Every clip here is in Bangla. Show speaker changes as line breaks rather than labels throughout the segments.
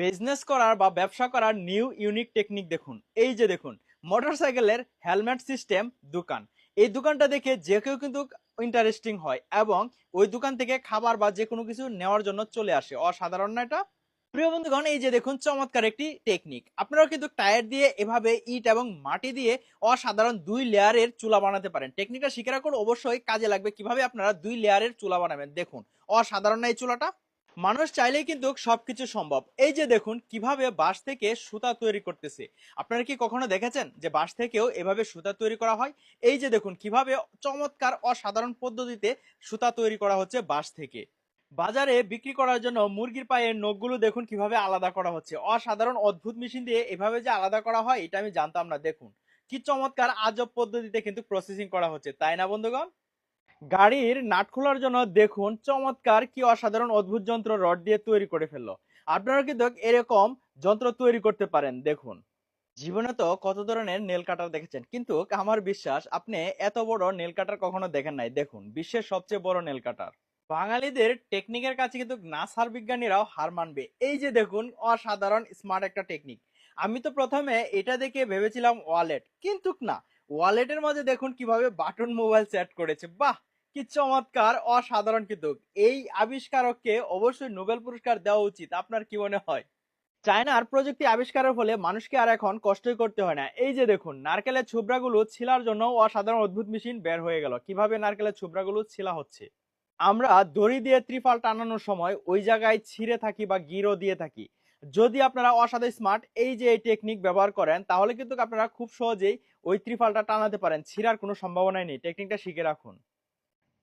বিজনেস করার বা ব্যবসা করার নিউ ইউনিক টেকনিক দেখুন। এই যে দেখুন মোটরসাইকেলের হেলমেট সিস্টেম দোকান। এই দোকানটা দেখে যে কেউ কিন্তু ইন্টারেস্টিং হয় এবং ওই দোকান থেকে খাবার বা যে কোনো কিছু নেওয়ার জন্য চলে আসে। অসাধারণ না এটা? প্রিয় বন্ধুগণ, এই যে দেখুন, চমৎকার একটি টেকনিক আপনারা কিন্তু টায়ার দিয়ে এভাবে ইট এবং মাটি দিয়ে অসাধারণ দুই লেয়ারের চুলা বানাতে পারেন। টেকনিকটা শিখে রাখুন অবশ্যই কাজে লাগবে কীভাবে আপনারা দুই লেয়ারের চুলা বানাবেন। দেখুন, অসাধারণ না এই চুলাটা? মানুষ চাইলেই কিন্তু সবকিছু সম্ভব। এই যে দেখুন, কীভাবে বাঁশ থেকে সুতা তৈরি করতেছে। আপনারা কি কখনো দেখেছেন যে বাঁশ থেকেও এভাবে সুতা তৈরি করা হয়? এই যে দেখুন, কীভাবে চমৎকার, অসাধারণ পদ্ধতিতে সুতা তৈরি করা হচ্ছে বাঁশ থেকে। বাজারে বিক্রি করার জন্য মুরগির পায়ের নখগুলো দেখুন, কীভাবে আলাদা করা হচ্ছে। অসাধারণ, অদ্ভুত মেশিন দিয়ে এভাবে যে আলাদা করা হয়, এটা আমি জানতাম না। দেখুন, কি চমৎকার, আজব পদ্ধতিতে কিন্তু প্রসেসিং করা হচ্ছে। তাই না, বন্ধুগণ? গাড়ির নাট খোলার জন্য দেখুন চমৎকার কি অসাধারণ অদ্ভুত যন্ত্র রড দিয়ে তৈরি করে ফেলল। আপনারা কিন্তু এরকম যন্ত্র তৈরি করতে পারেন, দেখুন। জীবনে তো কত ধরনের নেল কাটার দেখেছেন, কিন্তু আমার বিশ্বাস আপনি এত বড় নেল কাটার কখনো দেখেন নাই। দেখুন, বিশ্বের সবচেয়ে বড় নেল কাটার। বাঙালিদের টেকনিকের কাছে কিন্তু নাসার বিজ্ঞানীরাও হার মানবে। এই যে দেখুন, অসাধারণ স্মার্ট একটা টেকনিক। আমি তো প্রথমে এটা দেখে ভেবেছিলাম ওয়ালেট, কিন্তু না। ওয়ালেটের মাঝে দেখুন কীভাবে বাটন মোবাইল সেট করেছে, বাহ! কি চমৎকার, অসাধারণ কিন্তু। এই আবিষ্কারককে অবশ্যই নোবেল পুরস্কার দেওয়া উচিত। আপনার কি মনে হয়? চায়নার প্রযুক্তি আবিষ্কারের ফলে মানুষকে আর এখন কষ্টই করতে হয় না। এই যে দেখুন, নারকেলের ছোবড়াগুলো ছিলার জন্য অসাধারণ অদ্ভুত মেশিন বের হয়ে গেল। কীভাবে নারকেলের ছোবড়াগুলো ছিলা হচ্ছে? আমরা দড়ি দিয়ে ত্রিফাল টানানোর সময় ওই জায়গায় ছিঁড়ে থাকি বা গিরো দিয়ে থাকি। যদি আপনারা অসাধারণ স্মার্ট, এই যে এই টেকনিক ব্যবহার করেন, তাহলে কিন্তু আপনারা খুব সহজেই ওই ত্রিফালটা টানাতে পারেন। ছিঁড়ার কোনো সম্ভাবনাই নেই। টেকনিকটা শিখে রাখুন।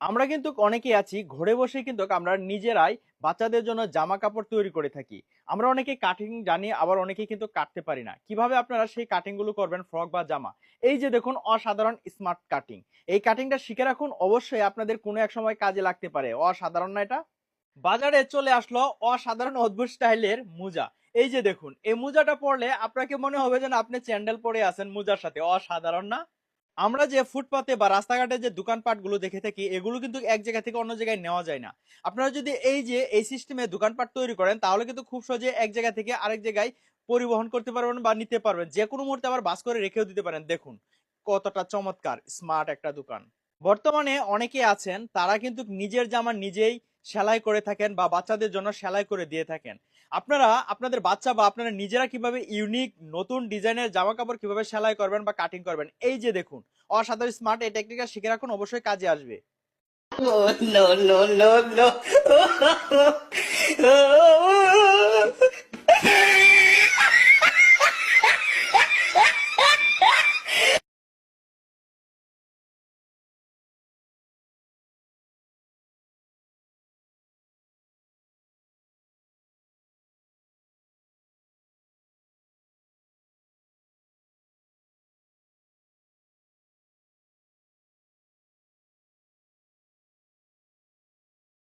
আমরা কিন্তু অনেকেই আছি, ঘরে বসে কিন্তু আমরা নিজেরাই বাচ্চাদের জন্য জামা কাপড় তৈরি করে থাকি। আমরা অনেকে কাটিং জানি, আবার অনেকে কিন্তু কাটতে পারি না। কীভাবে আপনারা সেই কাটিংগুলো করবেন ফ্রক বা জামা? এই যে দেখুন, অসাধারণ স্মার্ট কাটিং এই কাটিংটা শিখে রাখুন, অবশ্যই আপনাদের কোনো এক সময় কাজে লাগতে পারে। অসাধারণ না এটা? বাজারে চলে আসলো অসাধারণ অদ্ভুত স্টাইলের মোজা। এই যে দেখুন, এই মোজাটা পরলে আপনাকে মনে হবে যেন আপনি চ্যান্ডেল পরে আছেন মোজার সাথে। অসাধারণ না? আমরা যে ফুটপাতে বা রাস্তাঘাটে যে দোকানপাটগুলো দেখে থাকি, এগুলো কিন্তু এক জায়গা থেকে অন্য জায়গায় নেওয়া যায় না। আপনারা যদি এই যে, এই সিস্টেমে দোকানপাট তৈরি করেন, তাহলে কিন্তু খুব সহজে এক জায়গা থেকে আরেক জায়গায় পরিবহন করতে পারবেন বা নিতে পারবেন। যে কোনো মুহূর্তে আবার বাস করে রেখেও দিতে পারেন। দেখুন, কতটা চমৎকার স্মার্ট একটা দোকান। বর্তমানে অনেকে আছেন তারা কিন্তু নিজের জামা নিজেই সেলাই করে থাকেন বা বাচ্চাদের জন্য সেলাই করে দিয়ে থাকেন আপনারা আপনাদের বাচ্চা বা আপনারা নিজেরা কীভাবে ইউনিক নতুন ডিজাইনের জামা কাপড় কীভাবে সেলাই করবেন বা কাটিং করবেন এই যে দেখুন অসাধারণ স্মার্ট এই টেকনিকটা শিখে রাখুন অবশ্যই কাজে আসবে
Oh, no, no, no, no.